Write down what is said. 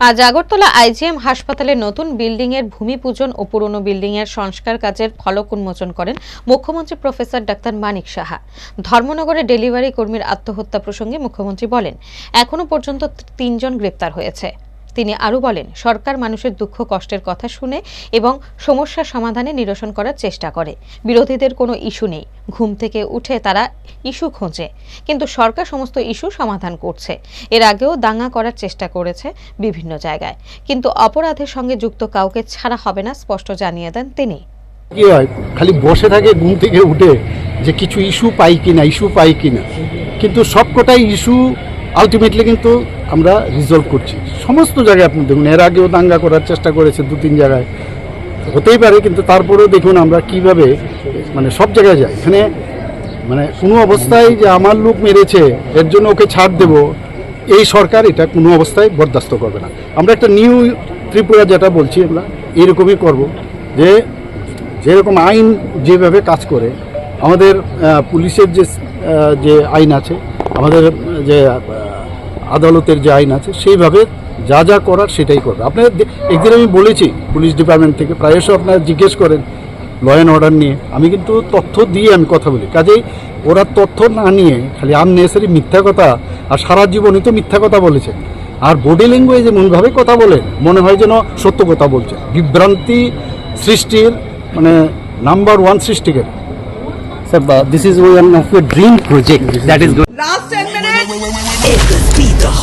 আজ আগরতলা আইজিএম হাসপাতালের নতুন বিল্ডিং এর ভূমি পূজন ও পুরনো বিল্ডিং এর সংস্কার কাজের ফলক উন্মোচন করেন মুখ্যমন্ত্রী প্রফেসর ডাক্তার মানিক সাহা। ধর্মনগরে ডেলিভারি কর্মীর আত্মহত্যা প্রসঙ্গে মুখ্যমন্ত্রী বলেন, এখনও পর্যন্ত তিনজন গ্রেপ্তার হয়েছে। তিনি আরও বলেন, সরকার মানুষের দুঃখ কষ্টের কথা শুনে এবং সমস্যা সমাধানে নিরসন করার চেষ্টা করে। বিরোধীদের কোনো ইস্যু নেই। ঘুম থেকে উঠে তারা ইস্যু খোঁজে। কিন্তু সরকার সমস্ত ইস্যু সমাধান করছে। এর আগেও দাঙ্গা করার চেষ্টা করেছে বিভিন্ন জায়গায়। কিন্তু অপরাধের সঙ্গে যুক্ত কাউকে ছাড়া হবে না স্পষ্ট জানিয়ে দেন তিনি। কি হয়? খালি বসে থাকে, ঘুম থেকে উঠে যে কিছু ইস্যু পাই কিনা, ইস্যু পাই কিনা। কিন্তু সবকটাই ইস্যু আলটিমেটলি কিন্তু আমরা রিজলভ করছি। সমস্ত জায়গায় আপনি দেখুন, এর আগেও দাঙ্গা করার চেষ্টা করেছে দু তিন জায়গায়। হতেই পারে, কিন্তু তারপরেও দেখুন আমরা কীভাবে মানে সব জায়গায় যাই। এখানে মানে কোনো অবস্থায় যে আমার লোক মেরেছে, এর জন্য ওকে ছাড় দেব, এই সরকার এটা কোনো অবস্থায় বরদাস্ত করবে না। আমরা একটা নিউ ত্রিপুরা যেটা বলছি আমরা এরকমই করব। যে, যেরকম আইন যেভাবে কাজ করে, আমাদের পুলিশের যে যে আইন আছে, আমাদের, যে আদালতের যে আইন আছে সেইভাবে যা যা করার সেটাই করবে। আপনার একদিন আমি বলেছি পুলিশ ডিপার্টমেন্ট থেকে প্রায়শ আপনারা জিজ্ঞেস করেন ল অ্যান্ড অর্ডার নিয়ে। আমি কিন্তু তথ্য দিয়ে আমি কথা বলি। কাজেই ওরা তথ্য না নিয়ে খালি আননেসারি মিথ্যা কথা আর সারা জীবনই তো মিথ্যা কথা বলেছে। আর বডি ল্যাঙ্গুয়েজ এমনভাবে কথা বলে মনে হয় যেন সত্য কথা বলছে। বিভ্রান্তি সৃষ্টির মানে নাম্বার ওয়ান সৃষ্টিকারী। Sir, uh, this is one of your dream project that is going Last 10 minutes.